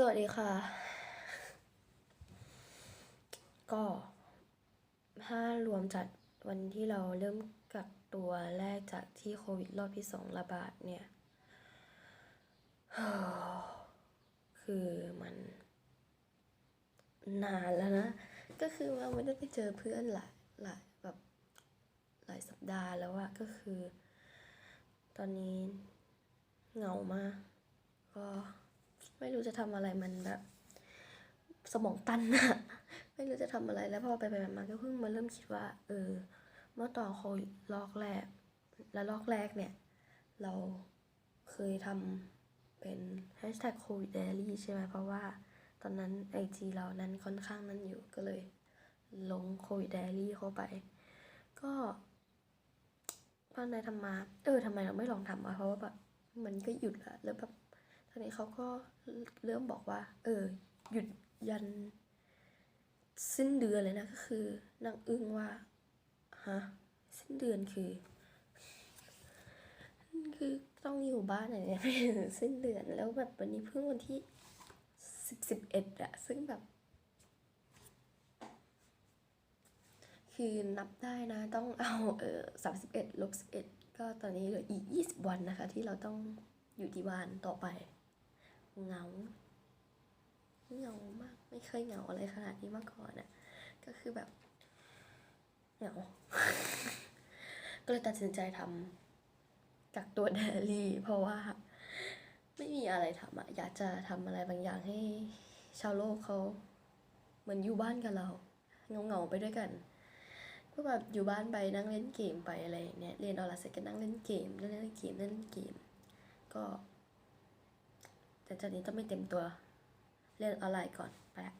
สวัสดีค่ะ ก็ถ้ารวมจัดวันที่เราเริ่มกักตัวแรกจากที่โควิดรอบที่สองระบาดเนี่ย คือมัน นานแล้วนะ ก็คือเราไม่ได้ไปเจอเพื่อนหลายหลายแบบหลายสัปดาห์แล้วอะก็คือ ตอนนี้เหงามากก็ ไม่รู้จะทำอะไรมันแบบ สมองตันอะไม่รู้จะทำอะไรแล้วพอไปไปมาก็เพิ่งมาเริ่มคิดว่า เออ เมื่อต่อโควิดรอกแรก และรอกแรกเนี่ย เราเคยทำเป็น hashtag covid diary ใช่ไหมเพราะว่าตอนนั้นไอจีเรานั้นค่อนข้างนั้นอยู่ก็เลย ลง covid diary เข้าไป ก็พอนายทำมา เออทำไมเราไม่ลองทำอะเพราะว่าแบบมันก็หยุดละแล้วแบบ ตอนนี้เขาก็เริ่มบอกว่า เออ หยุดยันสิ้นเดือนเลยนะก็คือนั่งอึ้งว่าฮะสิ้นเดือนคือ คือต้องอยู่บ้านอะไรเนี่ยสิ้นเดือนแล้วแบบวันนี้เพิ่งวันที่สิบสิบเอ็ดอะซึ่งแบบ คือนับได้นะต้องเอาเออสามสิบเอ็ดลบสิบเอ็ดก็ตอนนี้เหลืออีกยี่สิบวันนะคะ ที่เราต้องอยู่ที่บ้านต่อไป เหงาเหงามาก ไม่เคยเหงาอะไรขนาดนี้มาก่อนอะก็คือแบบเหงา ก็เลยตัดสินใจทำกักตัวเดลี่ เพราะว่า ไม่มีอะไรทำอะอยากจะทำอะไรบางอย่างให้ชาวโลกเขาเหมือนอยู่บ้านกับเราเงาเงาๆไปด้วยกันก็แบบอยู่บ้านไปนั่งเล่นเกมไปอะไรอย่างเงี้ยเรียนออนไลน์เสร็จก็นั่งเล่นเกมเล่นเล่นเกมเล่นเกม ก็ แต่จากนี้ต้องไม่เต็มตัวเล่นออนไลน์ก่อน ไปละ